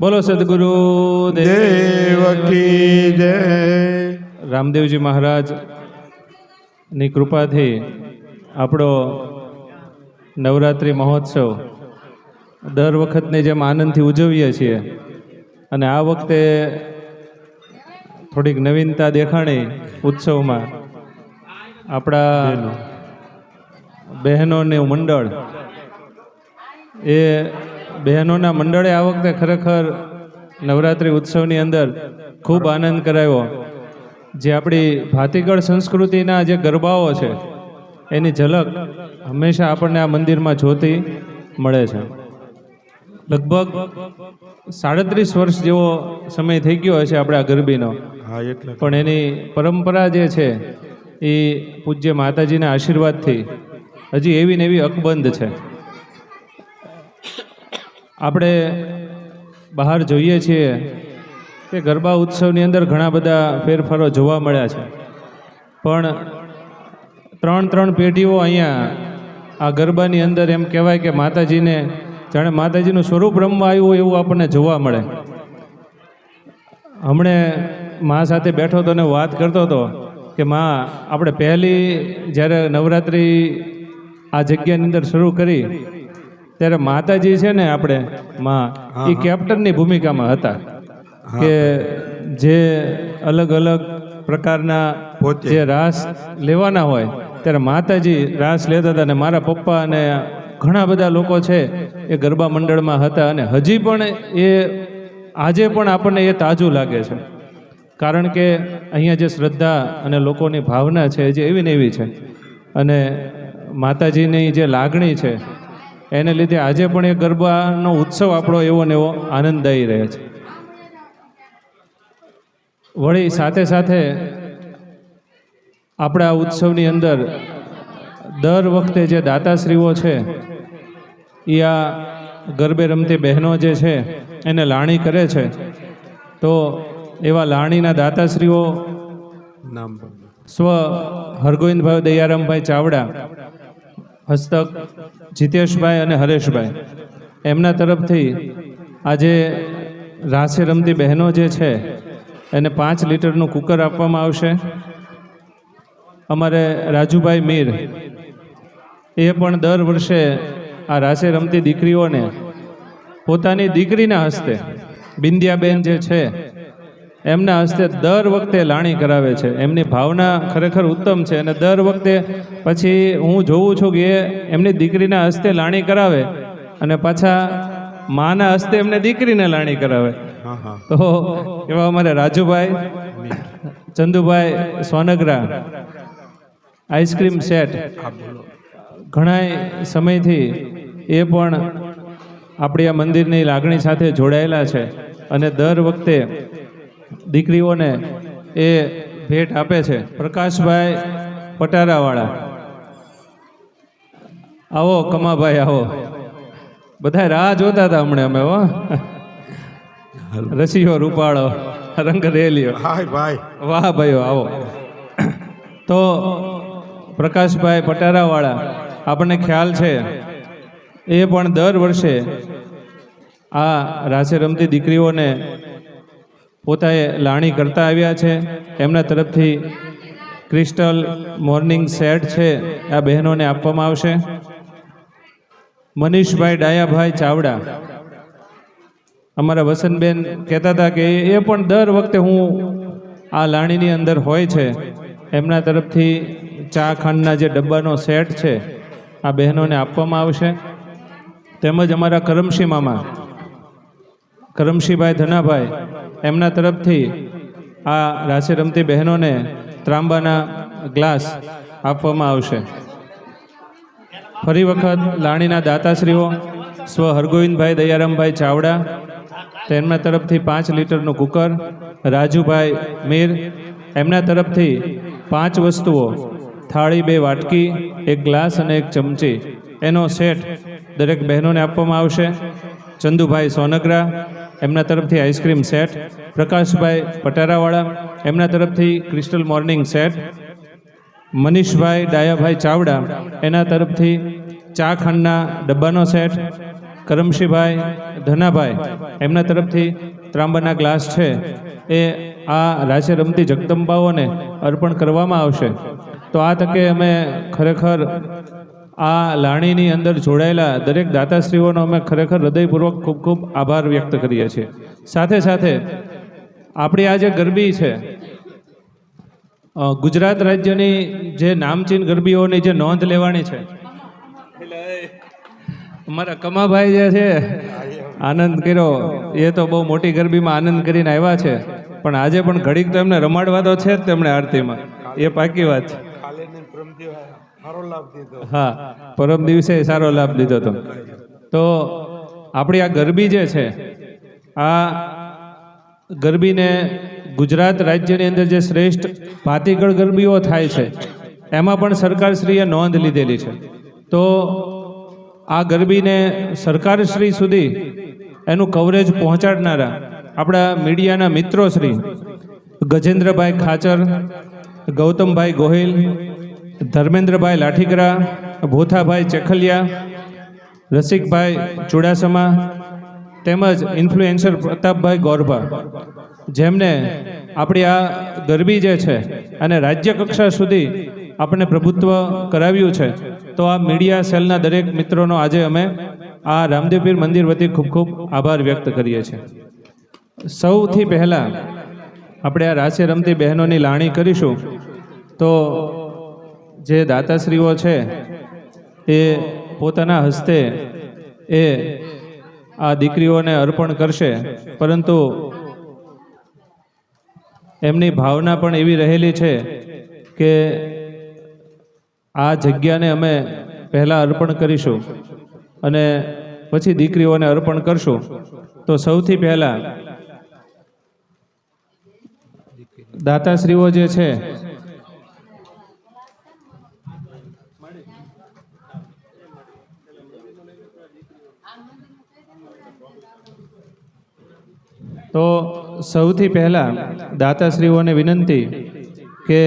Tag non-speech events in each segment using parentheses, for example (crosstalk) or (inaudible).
બોલો સદગુરુ દેવકી જય. રામદેવજી મહારાજની કૃપાથી આપણો નવરાત્રિ મહોત્સવ દર વખતની જેમ આનંદથી ઉજવીએ છીએ. અને આ વખતે થોડીક નવીનતા દેખાણી ઉત્સવમાં આપણા બહેનોનું મંડળ એ બહેનોના મંડળે આ વખતે ખરેખર નવરાત્રિ ઉત્સવની અંદર ખૂબ આનંદ કરાવ્યો. જે આપણી ભાતીગળ સંસ્કૃતિના જે ગરબાઓ છે એની ઝલક હંમેશા આપણને આ મંદિરમાં જોતી મળે છે. લગભગ સાડત્રીસ વર્ષ જેવો સમય થઈ ગયો હશે આપણે આ ગરબીનો. પણ એની પરંપરા જે છે એ પૂજ્ય માતાજીના આશીર્વાદથી હજી એવી ને એવી અકબંધ છે. આપણે બહાર જોઈએ છીએ કે ગરબા ઉત્સવની અંદર ઘણા બધા ફેરફારો જોવા મળ્યા છે. પણ ત્રણ ત્રણ પેઢીઓ અહીંયા આ ગરબાની અંદર એમ કહેવાય કે માતાજીને, જાણે માતાજીનું સ્વરૂપ રમવા આવ્યું હોય એવું આપણને જોવા મળે. હમણે મા સાથે બેઠો હતો ને વાત કરતો હતો કે માં, આપણે પહેલી જ્યારે નવરાત્રિ આ જગ્યાની અંદર શરૂ કરી ત્યારે માતાજી છે ને આપણે માં એ કેપ્ટનની ભૂમિકામાં હતા કે જે અલગ અલગ પ્રકારના જે રાસ લેવાના હોય ત્યારે માતાજી રાસ લેતા હતા અને મારા પપ્પા અને ઘણા બધા લોકો છે એ ગરબા મંડળમાં હતા અને હજી પણ એ આજે પણ આપણને એ તાજું લાગે છે. કારણ કે અહીંયા જે શ્રદ્ધા અને લોકોની ભાવના છે જે એવી ને એવી છે. અને માતાજીની જે લાગણી છે એને લીધે આજે પણ એ ગરબાનો ઉત્સવ આપણો એવો ને એવો આનંદદાયી રહે છે. વળી સાથે સાથે આપણા ઉત્સવની અંદર દર વખતે જે દાતાશ્રીઓ છે એ આ ગરબે રમતી બહેનો જે છે એને લાણી કરે છે. તો એવા લાણીના દાતાશ્રીઓ નામ સ્વ હરગોવિંદભાઈ દયારામભાઈ ચાવડા હસ્તક, જીતેશભાઈ અને હરેશભાઈ. એમના તરફથી આજે રાસે રમતી બહેનો જે છે, એને પાંચ લીટરનું કુકર આપવામાં આવશે. અમારે રાજુભાઈ મીર, એ પણ દર વર્ષે આ રાસે રમતી દીકરીઓને પોતાની દીકરીના હસ્તે બિંદિયાબેન જે છે એમના હસ્તે દર વખતે લાણી કરાવે છે. એમની ભાવના ખરેખર ઉત્તમ છે અને દર વખતે પછી હું જોઉં છું કે એ એમની દીકરીના હસ્તે લાણી કરાવે અને પાછા માના હસ્તે એમને દીકરીને લાણી કરાવે. તો એવા અમારે Rajubhai Chandubhai Songara ice cream set ઘણા સમયથી એ પણ આપણી આ મંદિરની લાગણી સાથે જોડાયેલા છે. અને દર વખતે દીકરીઓને એ ભેટ આપે છે. પ્રકાશભાઈ પટારાવાળા. આવો કમાભાઈ આવો. બધા રાહ જોતા હતા હમણાં અમે હો. રસીઓ રૂપાળો રંગ રેલીઓ હાય ભાઈ. વાહ ભાઈઓ આવો. તો પ્રકાશભાઈ પટારાવાળા આપણને ખ્યાલ છે એ પણ દર વર્ષે આ રાસે રમતી દીકરીઓને પોતાએ લાણી કરતા આવ્યા છે. એમના તરફથી ક્રિસ્ટલ મોર્નિંગ સેટ છે. આ બહેનોને આપવામાં આવશે. મનીષભાઈ ડાયાભાઈ ચાવડા. અમારા વસંતબેન કહેતા હતા કે એ પણ દર વખતે હું આ લાણીની અંદર હોય છે. એમના તરફથી ચા ખાંડના જે ડબ્બાનો સેટ છે, આ બહેનોને આપવામાં આવશે. તેમજ અમારા કરમશી મામા, કરમશીભાઈ ધનાભાઈ એમના તરફથી આ રાસે રમતી બહેનોને ત્રાંબાના ગ્લાસ આપવામાં આવશે. ફરી વખત લાણીના દાતાશ્રીઓ, સ્વ હરગોવિંદભાઈ દયારામભાઈ ચાવડા, તેમના તરફથી પાંચ લીટરનું કુકર, રાજુભાઈ મીર, એમના તરફથી પાંચ વસ્તુઓ, થાળી બે વાટકી, એક ગ્લાસ અને એક ચમચી. એનો સેટ દરેક બહેનોને આપવામાં આવશે. ચંદુભાઈ સોનગરા એમના તરફથી આઈસ્ક્રીમ સેટ, પ્રકાશભાઈ પટારાવાળા, એમના તરફથી ક્રિસ્ટલ મોર્નિંગ સેટ, મનીષભાઈ ડાયાભાઈ ચાવડા, એના તરફથી ચા ખાંડના ડબ્બાનો સેટ, કરમશીભાઈ ધનાભાઈ, એમના તરફથી ત્રાંબાના ગ્લાસ છે. એ આ રાશે રમતી જગદંબાઓને અર્પણ કરવામાં આવશે. તો આ તકે અમે ખરેખર આ લાણીની અંદર જોડાયેલા દરેક દાતાશ્રીઓનો અમે ખરેખર હૃદયપૂર્વક ખૂબ ખૂબ આભાર વ્યક્ત કરીએ છીએ. સાથે સાથે આપણી આ જે ગરબી છે ગુજરાત રાજ્યની જે નામચીન ગરબીઓની જે નોંધ લેવાની છે. અમારા કમાભાઈ જે છે, આનંદ કર્યો. એ તો બહુ મોટી ગરબીમાં આનંદ કરીને આવ્યા છે. પણ આજે પણ ઘડીક તો એમને રમાડવા તો છે જ તેમણે આરતીમાં. એ પાકી વાત છે. હા, પરમ દિવસે સારો લાભ લીધો હતો. તો આપણી આ ગરબી જે છે, આ ગરબીને ગુજરાત રાજ્યની અંદર જે શ્રેષ્ઠ ભાતીગળ ગરબીઓ થાય છે, એમાં પણ સરકારશ્રીએ નોંધ લીધેલી છે. તો આ ગરબીને સરકારશ્રી સુધી એનું કવરેજ પહોંચાડનારા આપણા મીડિયાના મિત્રો શ્રી ગજેન્દ્રભાઈ ખાચર, ગૌતમભાઈ ગોહિલ ધર્મેન્દ્રભાઈ લાઠીગરા ભોથાભાઈ ચેખલિયા, રસિકભાઈ ચુડાસમા તેમજ ઇન્ફ્લુએન્સર પ્રતાપભાઈ ગોરભા. જેમને આપણી આ ગરબી જે છે અને રાજ્ય કક્ષા સુધી આપણે પ્રભુત્વ કરાવ્યું છે, તો આ મીડિયા સેલના દરેક મિત્રોનો આજે અમે આ રામદેવપીર મંદિર વતી ખૂબ ખૂબ આભાર વ્યક્ત કરીએ છીએ. સૌથી પહેલાં આપણે આ રાસે રમતી બહેનોની લાણી કરીશું, તો જે દાતાશ્રીઓ છે, એ પોતાના હસ્તે એ આ દીકરીઓને અર્પણ કરશે. પરંતુ એમની ભાવના પણ એવી રહેલી છે કે આ જગ્યાને અમે પહેલાં અર્પણ કરીશું અને પછી દીકરીઓને અર્પણ કરશું. તો સૌથી પહેલાં દાતાશ્રીઓ જે છે તો સૌથી પહેલાં દાતાશ્રીઓને વિનંતી કે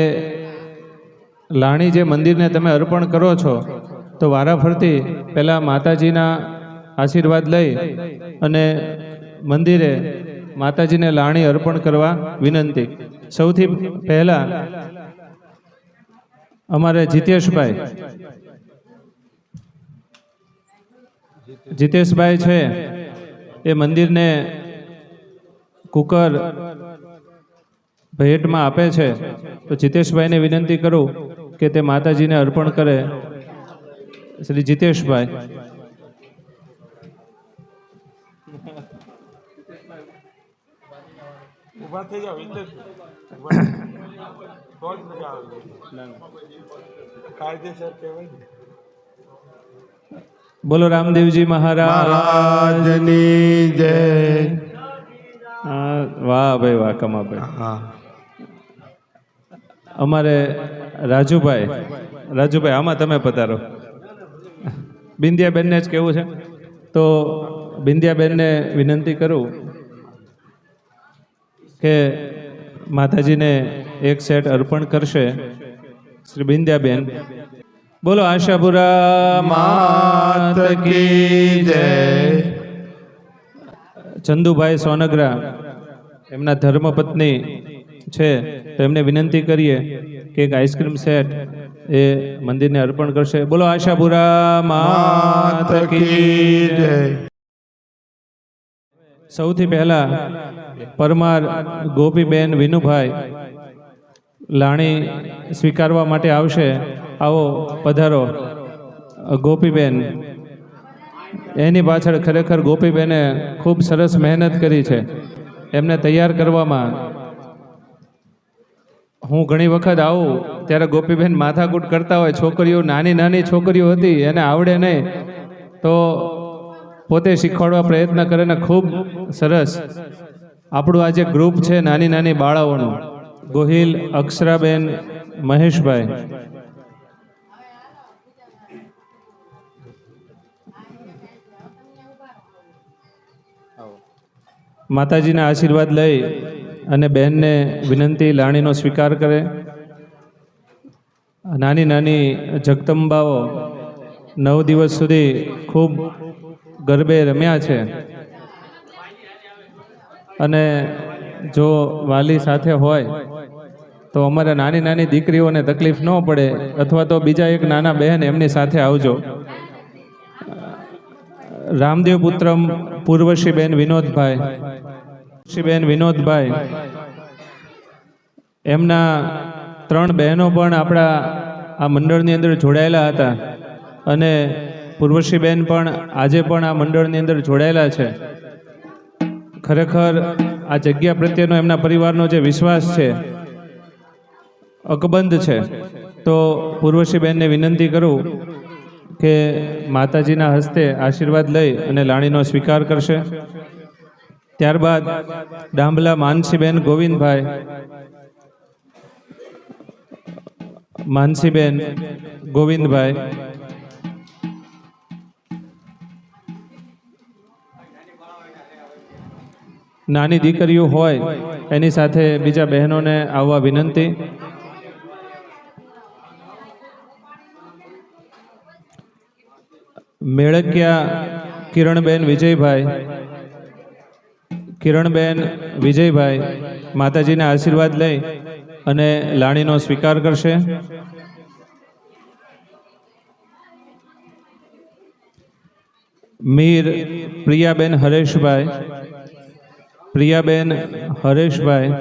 લાણી જે મંદિરને તમે અર્પણ કરો છો, તો વારાફરતી પહેલાં માતાજીના આશીર્વાદ લઈ અને મંદિરે માતાજીને લાણી અર્પણ કરવા વિનંતી. સૌથી પહેલાં અમારે જીતેશભાઈ. જીતેશભાઈ છે એ મંદિરને કુકર ભેટમાં આપે છે તો જીતેશભાઈને વિનંતી કરું કે તે માતાજીને અર્પણ કરે. શ્રી જીતેશભાઈ. થઈ કાયદેસર કહેવાય બોલો રામદેવજી મહારાજ. મહારાજની જય. વાહ ભાઈ વાહ કમાભાઈ હા. અમારે રાજુભાઈ રાજુભાઈ આમાં તમે પધારો. બિંદિયાબેનને જ કેવું છે. તો બિંદિયાબેનને વિનંતી કરું કે માતાજીને એક સેટ અર્પણ કરશે શ્રી બિંદિયાબેન. બોલો આશાપુરા માત કી જય. ચંદુભાઈ સોનગરા એમના ધર્મપત્ની છે તો એમને વિનંતી કરીએ કે એક આઈસ્ક્રીમ સેટ એ મંદિરને અર્પણ કરશે. બોલો આશાપુરા માત કી. જય. સૌથી પહેલા પરમાર ગોપીબેન વિનુભાઈ લાણી સ્વીકારવા માટે આવશે. આવો પધારો. ગોપીબેન એની પાછળ ખરેખર ગોપીબેને ખૂબ સરસ મહેનત કરી છે. એમને તૈયાર કરવામાં હું ઘણી વખત આવું ત્યારે ગોપીબેન માથાકૂટ કરતા હોય, છોકરીઓ નાની નાની છોકરીઓ હતી, એને આવડે નહીં. તો પોતે શીખવાડવા પ્રયત્ન કરે ને ખૂબ સરસ. આપણું આ જે ગ્રુપ છે નાની નાની બાળાઓનું, ગોહિલ, અક્ષરાબેન, મહેશભાઈ માતાજીના આશીર્વાદ લઈ અને બહેનને વિનંતી લાણીનો સ્વીકાર કરે. નાની નાની જગદંબાઓ નવ દિવસ સુધી ખૂબ ગરબે રમ્યા છે. અને જો વાલી સાથે હોય તો અમારે નાની નાની દીકરીઓને તકલીફ ન પડે અથવા તો બીજા એક નાના બહેન એમની સાથે આવજો. રામદેવ પુત્રમ પૂર્વશીબેન વિનોદભાઈ. શ્રીબેન વિનોદભાઈ, એમના ત્રણ બહેનો પણ આપણા આ મંડળની અંદર જોડાયેલા હતા અને પૂર્વશીબેન પણ આજે પણ આ મંડળની અંદર જોડાયેલા છે. ખરેખર આ જગ્યા પ્રત્યેનો એમના પરિવારનો જે વિશ્વાસ છે, અકબંધ છે, તો પૂર્વશીબેનને વિનંતી કરું કે માતાજીના હસ્તે આશીર્વાદ લઈ અને લાણીનો સ્વીકાર કરશે. ત્યારબાદ ડાંબલા માનસીબેન ગોવિંદભાઈ. માનસીબેન ગોવિંદભાઈ. નાની દીકરીઓ હોય, એની સાથે બીજા બહેનોને આવવા વિનંતી. મેળકિયા કિરણબેન વિજયભાઈ. કિરણબેન વિજયભાઈ માતાજીના આશીર્વાદ લઈ અને લાણીનો સ્વીકાર કરશે. મીર પ્રિયાબેન હરેશભાઈ. પ્રિયાબેન હરેશભાઈ.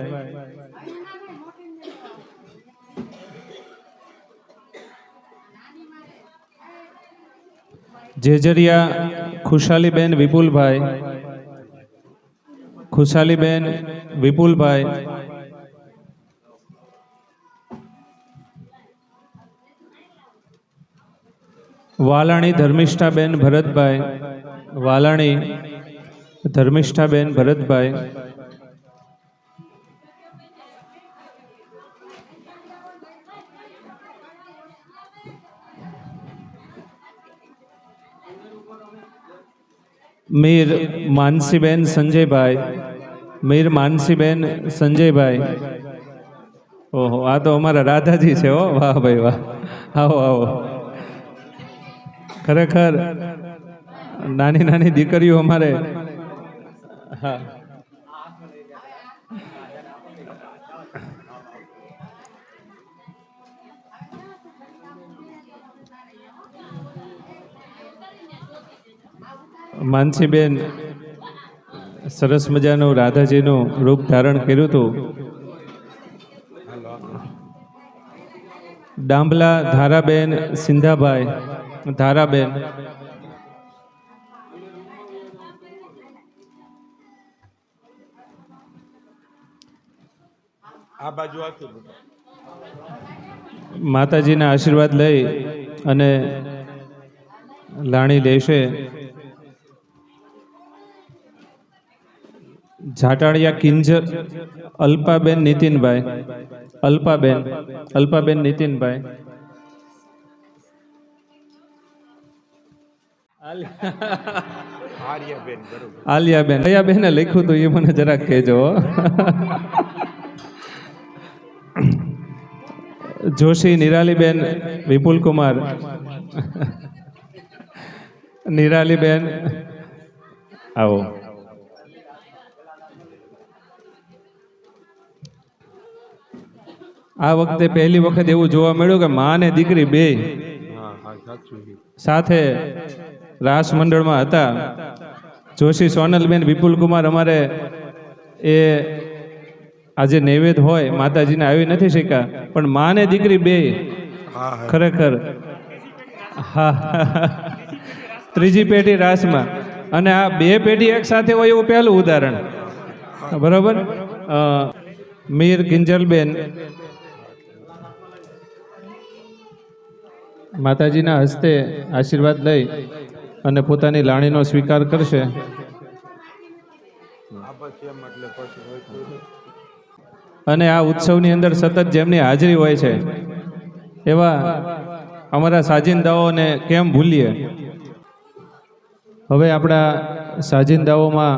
જેજરિયા ખુશાલીબેન વિપુલભાઈ ખુશાલીબેન વિપુલભાઈ. વાલાણી ધર્મિષ્ઠાબેન ભરતભાઈ વાલાણી ધર્મિષ્ઠાબેન ભરતભાઈ. મીર માનસીબેન સંજયભાઈ, મીર માનસીબેન સંજયભાઈ. ઓહો, આ તો અમારા રાધાજી છે હો. વાહ ભાઈ વાહ. આવો આવો. ખરેખર નાની નાની દીકરીઓ અમારે. હા. માનસીબેન સરસ મજાનું રાધાજીનું રૂપ ધારણ કર્યું હતું. ડાંભલા ધારાબેન સિંધાભાઈ ધારાબેન. આ બાજુ માતાજીના આશીર્વાદ લઈ અને લાણી લેશે. જાટાળિયા કિંજર અલ્પાબેન નીતિનભાઈ. અલ્પાબેન અલ્પાબેન નીતિનભાઈ. આલિયાબેન કયા લખ્યું હતું એ મને જરાક કહેજો. જોશી નિરાલીબેન વિપુલ કુમાર નિરાલીબેન આવો. આ વખતે પહેલી વખત એવું જોવા મળ્યું કે મા ને દીકરી બે. સાથે રાસ મંડળમાં હતા. જોશી સોનલબેન વિપુલ કુમાર અમારે એ આજે નૈવેદ્ય હોય માતાજીને આવી નથી શીખ્યા પણ મા ને દીકરી બે. ખરેખર. હા ત્રીજી પેઢી રાસમાં. અને આ બે પેઢી એક સાથે હોય એવું પહેલું ઉદાહરણ. બરોબર? મીર કિંજલબેન માતાજીના હસ્તે આશીર્વાદ લઈ અને પોતાની લાણીનો સ્વીકાર કરશે. અને આ ઉત્સવની અંદર સતત જેમની હાજરી હોય છે, એવા અમારા સાજિંદાઓને કેમ ભૂલીએ? હવે આપણા સાજિંદાઓમાં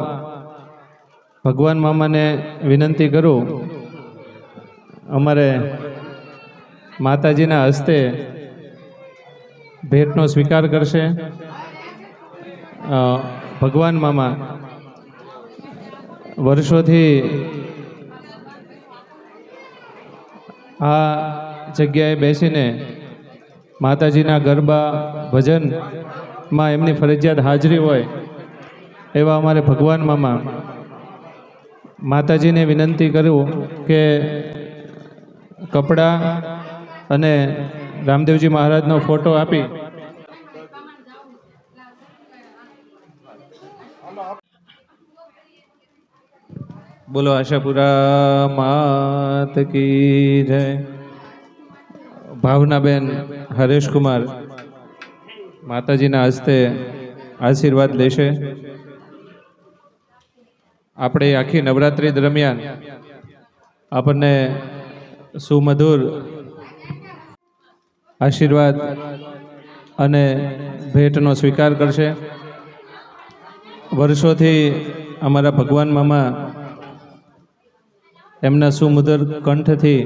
ભગવાન મામાને વિનંતી કરું, અમારે માતાજીના હસ્તે ભેટનો સ્વીકાર કરશે. ભગવાન મામા, વર્ષોથી આ જગ્યાએ બેસીને માતાજીના ગરબા ભજનમાં એમની ફરજિયાત હાજરી હોય, એવા અમારે ભગવાન મામા માતાજીને વિનંતી કરું કે કપડાં અને રામદેવજી મહારાજનો ફોટો આપી. બોલો આશાપુરા માત કી જય. ભાવનાબેન હરેશકુમાર માતાજીના હસ્તે આશીર્વાદ લેશે. આપણે આખી નવરાત્રિ દરમિયાન આપણને સુમધુર આશીર્વાદ અને ભેટનો સ્વીકાર કરશે. વર્ષોથી અમારા ભગવાન મામા એમના સુમધુર કંઠથી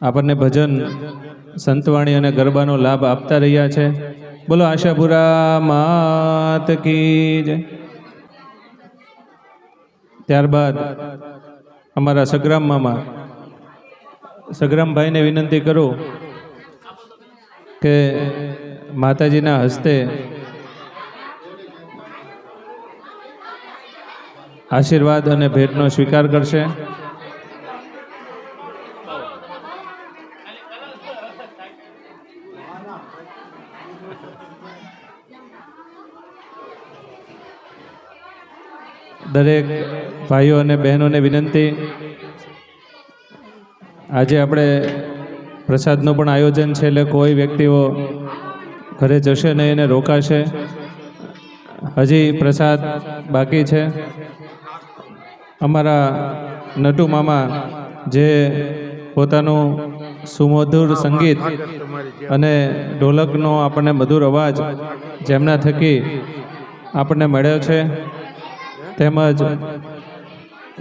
આપણને ભજન, સંતવાણી અને ગરબાનો લાભ આપતા રહ્યા છે. બોલો, આશાપુરા માત કી ત્યારબાદ અમારા સગ્રામ મામા, સગ્રામભાઈને વિનંતી કરું કે માતાજીના હસ્તે આશીર્વાદ અને ભેટનો સ્વીકાર કરશે. દરેક ભાઈઓ અને બહેનોને વિનંતી. આજે આપણે પ્રસાદનું પણ આયોજન છે એટલે કોઈ વ્યક્તિઓ ઘરે જશે નહીં એને રોકાશે. હજી પ્રસાદ બાકી છે. અમારા નટુ મામા જે પોતાનું સુમધુર સંગીત અને ઢોલકનો આપણને મધુર અવાજ જેમના થકી આપણને મળ્યો છે. તેમજ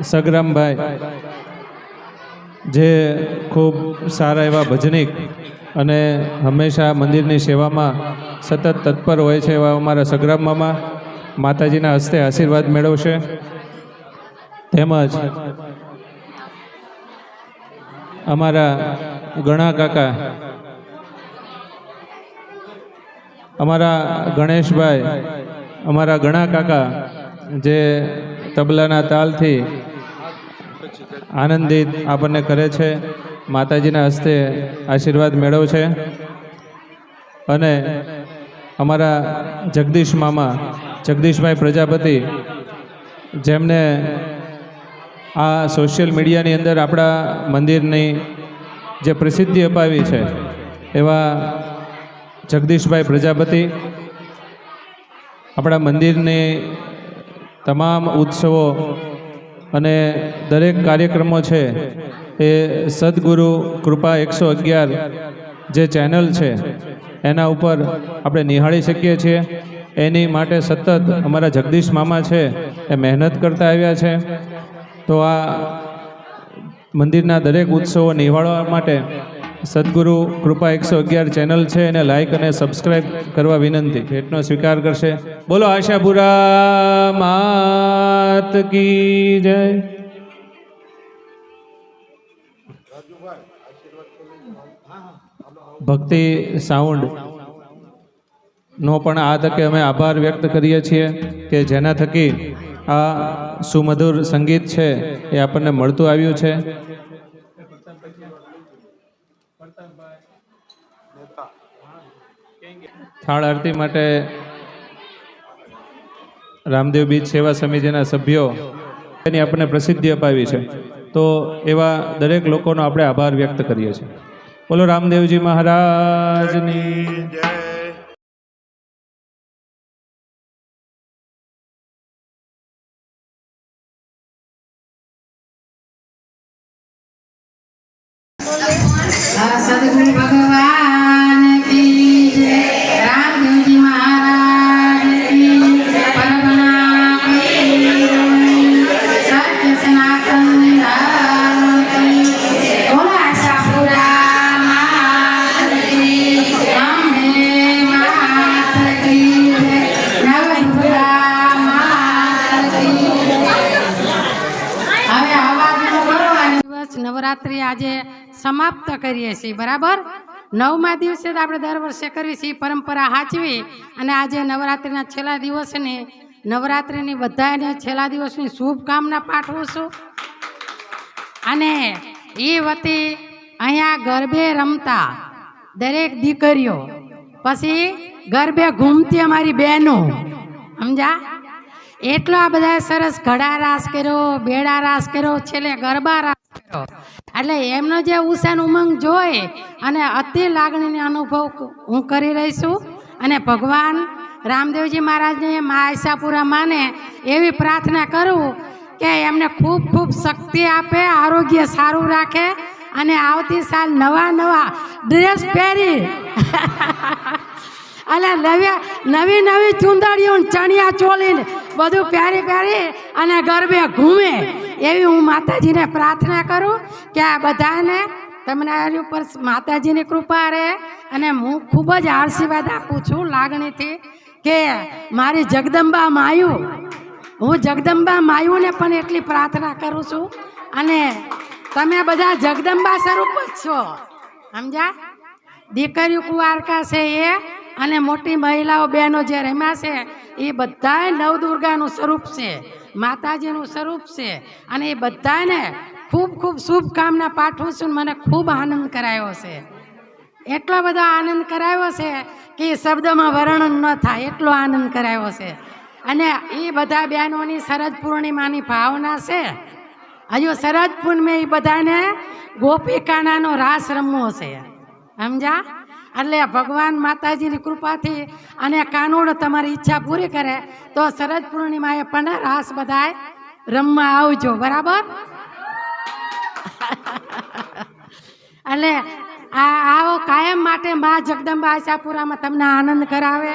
સગ્રામભાઈ જે ખૂબ સારા એવા ભજનિક અને હંમેશા મંદિરની સેવામાં સતત તત્પર હોય છે એવા અમારા સગ્રામ મામા માતાજીના હસ્તે આશીર્વાદ મેળવશે. તેમજ અમારા ઘણા કાકા, અમારા ગણેશભાઈ, અમારા ઘણા કાકા જે તબલાના તાલથી આનંદિત આપણને કરે છે. માતાજીના હસ્તે આશીર્વાદ મેળવશે અને અમારા જગદીશ મામા, જગદીશભાઈ પ્રજાપતિ, જેમને આ સોશિયલ મીડિયાની અંદર આપણા મંદિરની જે પ્રસિદ્ધિ અપાવી છે, એવા જગદીશભાઈ પ્રજાપતિ, આપણા મંદિરની તમામ ઉત્સવો અને દરેક કાર્યક્રમો છે એ સદગુરુ કૃપા એકસો અગિયાર જે ચેનલ છે, એના ઉપર આપણે નિહાળી શકીએ છીએ. એની માટે સતત અમારા જગદીશ મામા છે, એ મહેનત કરતા આવ્યા છે. તો આ મંદિરના દરેક ઉત્સવો નિહાળવા માટે સદગુરુ કૃપા એકસો અગિયાર ચેનલ છે એને લાઇક અને સબસ્ક્રાઇબ કરવા વિનંતી. ભેટનો સ્વીકાર કરશે. બોલો આશાપુરા માત કી જય. ભક્તિ સાઉન્ડ નો પણ આ તકે અમે આભાર વ્યક્ત કરીએ છીએ કે જેના થકી આ સુમધુર સંગીત છે એ આપણને મળતું આવ્યું છે. થાળ આરતી માટે રામદેવ બીજ સેવા સમિતિના સભ્યો એની આપણને પ્રસિદ્ધિ અપાવી છે. તો એવા દરેક લોકોનો આપણે આભાર વ્યક્ત કરીએ છીએ. બોલો રામદેવજી મહારાજની જય. નવરાત્રિ આજે સમાપ્ત કરીએ છીએ, બરાબર? નવમા દિવસે જ આપણે દર વર્ષે કરીએ છીએ, પરંપરા સાચવી અને આજે નવરાત્રિના છેલ્લા દિવસની, નવરાત્રિની બધાને છેલ્લા દિવસની શુભકામના પાઠવું છું. અને એ વતી અહીંયા ગરબે રમતા દરેક દીકરીઓ, પછી ગરબે ઘૂમતી અમારી બહેનો સમજા એટલો આ બધા સરસ ઘડા રાસ કર્યો, બેડા રાસ કર્યો, છેલ્લે ગરબા રાસ એટલે એમનો જે ઉષાન ઉમંગ જોઈ અને અતિ લાગણીનો અનુભવ હું કરી રહી છું. અને ભગવાન રામદેવજી મહારાજને મા માને એવી પ્રાર્થના કરું કે એમને ખૂબ ખૂબ શક્તિ આપે, આરોગ્ય સારું રાખે અને આવતી સાલ નવા નવા ડ્રેસ પહેરી. (laughs) અને નવી નવી નવી ચુંદડીઓ ચણિયા ચોલીને બધું પહેરી પહેરી અને ગરબે ઘૂમે. એવી હું માતાજીને પ્રાર્થના કરું કે આ બધાને તમને આની ઉપર માતાજીની કૃપા રહે અને હું ખૂબ જ આશીર્વાદ આપું છું લાગણીથી કે મારી જગદંબા માયુ, હું જગદંબા માયુને પણ એટલી પ્રાર્થના કરું છું. અને તમે બધા જગદંબા સ્વરૂપ જ છો. સમજ્યા? દીકરી કુવારકા છે એ અને મોટી મહિલાઓ બહેનો જે રમ્યા છે, એ બધા નવદુર્ગાનું સ્વરૂપ છે. માતાજીનું સ્વરૂપ છે. અને એ બધાને ખૂબ ખૂબ શુભકામના પાઠવું છું મને ખૂબ આનંદ કરાયો છે. એટલો બધો આનંદ કરાયો છે કે એ શબ્દમાં વર્ણન ન થાય, એટલો આનંદ કરાયો છે. અને એ બધા બહેનોની શરદ પૂર્ણિમાની ભાવના છે. હજુ શરદ પૂનમે એ બધાને ગોપી કાનાનો રાસ રમવો છે. સમજા એટલે ભગવાન માતાજીની કૃપાથી અને કાનૂડ તમારી ઈચ્છા પૂરી કરે, તો શરદ પૂર્ણિમાએ પણ રાસ બધાય રમવા આવજો, બરાબર? એટલે આ આવો કાયમ માટે મા જગદંબા આશાપુરામાં તમને આનંદ કરાવે,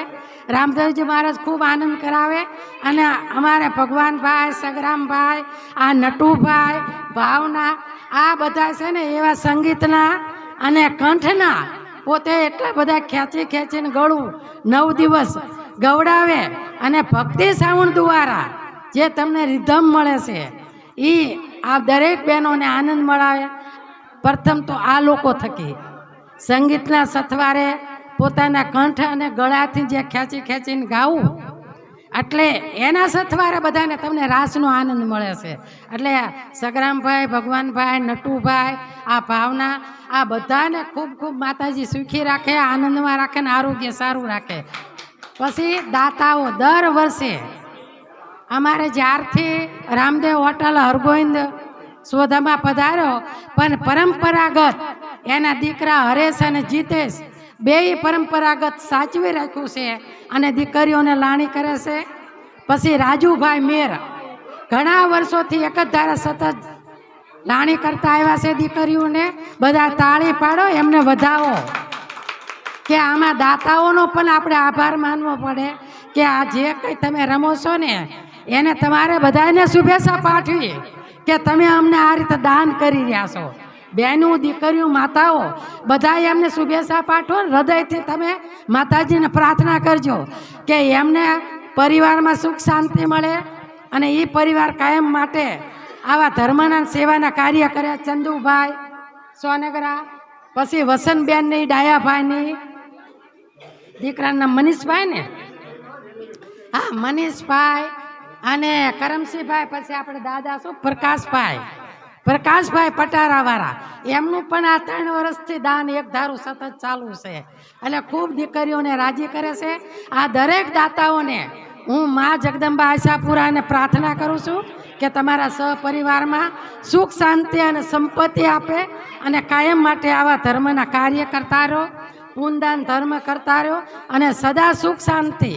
રામદેવજી મહારાજ ખૂબ આનંદ કરાવે, અને અમારે ભગવાનભાઈ, સગરામભાઈ, આ નટુભાઈ, ભાવના, આ બધા છે ને એવા સંગીતના અને કંઠના પોતે એટલા બધા ખેંચી ખેંચીને ગળું નવ દિવસ ગવડાવે અને ભક્તિ સાવણ દ્વારા જે તમને રિધમ મળે છે એ આ દરેક બહેનોને આનંદ મળાવે. પ્રથમ તો આ લોકો થકી. સંગીતના સથવારે પોતાના કંઠ અને ગળાથી જે ખેંચી ખેંચીને ગાવું એટલે એના સથવારે બધાને તમને રાસનો આનંદ મળે છે. એટલે સગરામભાઈ, ભગવાનભાઈ, નટુભાઈ, આ ભાવના, આ બધાને ખૂબ ખૂબ માતાજી સુખી રાખે, આનંદમાં રાખે ને આરોગ્ય સારું રાખે. પછી દાતાઓ દર વર્ષે અમારે જ્યારથી રામદેવ હોટલ હરગોવિંદ સોધામાં પધાર્યો, પણ પરંપરાગત એના દીકરા હરેશ અને જીતેશ બેય પરંપરાગત સાચવી રાખ્યું છે અને દીકરીઓને લાણી કરે છે. પછી રાજુભાઈ મેર ઘણા વર્ષોથી એક જ ધારા સતત લાણી કરતા આવ્યા છે દીકરીઓને. બધા તાળી પાડો, એમને વધાવો. કે આમાં દાતાઓનો પણ આપણે આભાર માનવો પડે કે આ જે કંઈ તમે રમો છો ને, એને તમારે બધાને શુભેચ્છા પાઠવી કે તમે અમને આ રીતે દાન કરી રહ્યા છો. બહેનો દીકરીઓ, માતાઓ બધા એમને શુભેચ્છા પાઠવો હૃદયથી તમે માતાજીને પ્રાર્થના કરજો કે એમને પરિવારમાં સુખ શાંતિ મળે અને એ પરિવાર કાયમ માટે આવા ધર્મના સેવાના કાર્ય કર્યા ચંદુભાઈ સોનગરા, પછી વસંતબેનની, ડાયાભાઈની, દીકરાના મનીષભાઈ ને હા, મનીષભાઈ અને કરમસિંહભાઈ પછી આપણે દાદા શું? પ્રકાશભાઈ. પ્રકાશભાઈ પટારાવાળા, એમનું પણ આ ત્રણ વર્ષથી દાન એક ધારું સતત ચાલુ છે. એટલે ખૂબ દીકરીઓને રાજી કરે છે. આ દરેક દાતાઓને હું મા જગદંબા આશાપુરાને પ્રાર્થના કરું છું કે તમારા સહપરિવારમાં સુખ, શાંતિ અને સંપત્તિ આપે અને કાયમ માટે આવા ધર્મના કાર્ય કરતા રહો, પૂનદાન ધર્મ કરતા રહો અને સદા સુખ, શાંતિ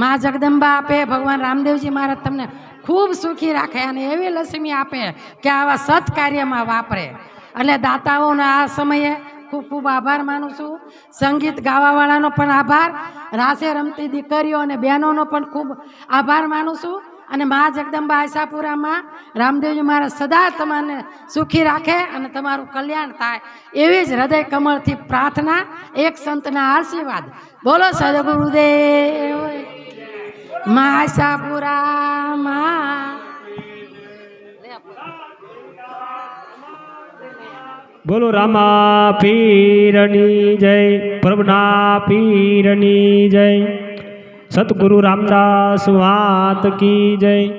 મા જગદંબા આપે. ભગવાન રામદેવજી મહારાજ તમને ખૂબ સુખી રાખે અને એવી લક્ષ્મી આપે કે આવા સત્કાર્યમાં વાપરે. એટલે દાતાઓનો આ સમયે ખૂબ ખૂબ આભાર માનું છું. સંગીત ગાવાવાળાનો પણ આભાર. રાસે રમતી દીકરીઓ અને બહેનોનો પણ ખૂબ આભાર માનું છું. અને મા જગદંબા આશાપુરામાં રામદેવજી મહારાજ સદા તમને સુખી રાખે અને તમારું કલ્યાણ થાય એવી જ હૃદય કમળથી પ્રાર્થના, એક સંતના આશીર્વાદ. બોલો સદગુરુદેવ. મા બોલો રામા પીરની જય પ્રભુના પીરની જય સતગુરુ રામદાસ વાત કી જય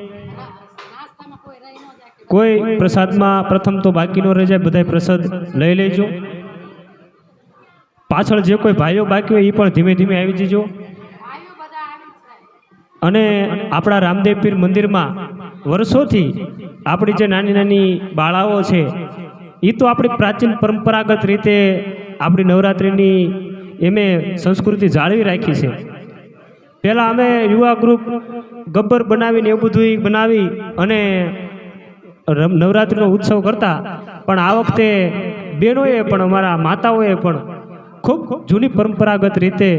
કોઈ પ્રસાદમાં પ્રથમ તો બાકીનો રહી જાય બધા પ્રસાદ લઈ લેજો. પાછળ જે કોઈ ભાઈઓ બાકી હોય એ પણ ધીમે ધીમે આવી જજો. અને આપણા રામદેવ પીર મંદિરમાં વર્ષોથી આપણી જે નાની નાની બાળાઓ છે એ તો આપણી પ્રાચીન પરંપરાગત રીતે આપણી નવરાત્રિની એમે સંસ્કૃતિ જાળવી રાખી છે. પહેલાં અમે યુવા ગ્રુપ ગબ્બર બનાવીને એવું બધું બનાવી અને નવરાત્રિનો ઉત્સવ કરતા, પણ આ વખતે બહેનોએ પણ અમારા માતાઓએ પણ ખૂબ જૂની પરંપરાગત રીતે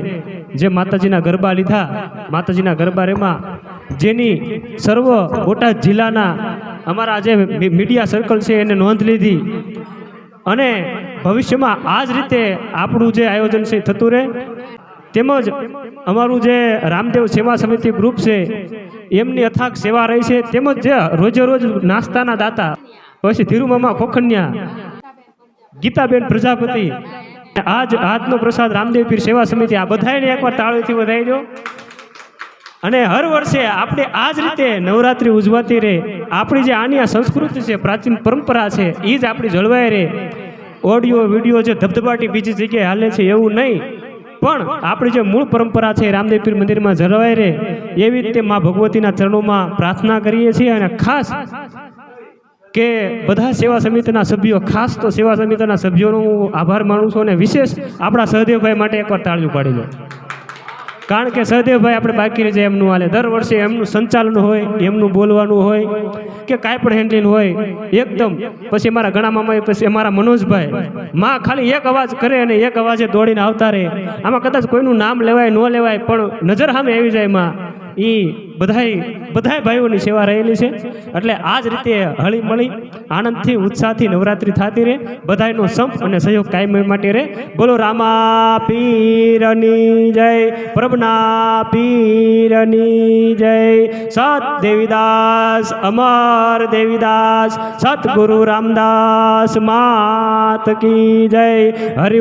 જે માતાજીના ગરબા લીધા, માતાજીના ગરબા રેમાં જેની સર્વ બોટાદ જિલ્લાના અમારા જે મીડિયા સર્કલ છે એને નોંધ લીધી. અને ભવિષ્યમાં આ જ રીતે આપણું જે આયોજન છે થતું રહે. તેમજ અમારું જે રામદેવ સેવા સમિતિ ગ્રુપ છે, એમની અથાગ સેવા રહી છે. તેમજ જે રોજે રોજ નાસ્તાના દાતા, પછી ધીરુમામા ખોખણિયા ગીતાબેન પ્રજાપતિ આજ આજનો પ્રસાદ રામદેવ પીર સેવા સમિતિ આ બધાને એકવાર તાળીથી વધાવી દો અને હર વર્ષે આપણે આ જ રીતે નવરાત્રિ ઉજવાતી રહે. આપણી જે આની આ સંસ્કૃતિ છે, પ્રાચીન પરંપરા છે એ જ આપણી જળવાઈ રહે. ઓડિયો, વીડિયો જે ધબધબાટી બીજી જગ્યાએ હાલે છે, એવું નહીં. પણ આપણી જે મૂળ પરંપરા છે, રામદેવ પીર મંદિરમાં જળવાઈ રહે. એવી રીતે મા ભગવતીના ચરણોમાં પ્રાર્થના કરીએ છીએ અને ખાસ કે બધા સેવા સમિતિના સભ્યો, ખાસ તો સેવા સમિતિના સભ્યોનો હું આભાર માનું છું અને વિશેષ આપણા સહદેવભાઈ માટે એકવાર તાળીઓ પાડી લો. કારણ કે સહદેવભાઈ આપણે બાકી રહી જાય એમનું હાલે. દર વર્ષે એમનું સંચાલન હોય, એમનું બોલવાનું હોય, કે કાંઈ પણ હેન્ડલિંગ હોય, એકદમ. પછી અમારા ઘણા મામા પછી અમારા મનોજભાઈ, માં ખાલી એક અવાજ કરે અને એક અવાજે દોડીને આવતા રહે. આમાં કદાચ કોઈનું નામ લેવાય, ન લેવાય, પણ નજર સામે આવી જાય માં. એ બધાય બધાય ભાઈઓની સેવા રહેલી છે. એટલે આ જ રીતે હળી મળી આનંદથી, ઉત્સાહથી નવરાત્રિ થતી રહે. બધાયનો સંપ અને સહયોગ કાયમ માટે રહે. બોલો, રામા પીરની જય, પ્રભના પીરની જય. સત દેવીદાસ અમર દેવીદાસ, સતગુરુ રામદાસ, માત કી જય. હરિ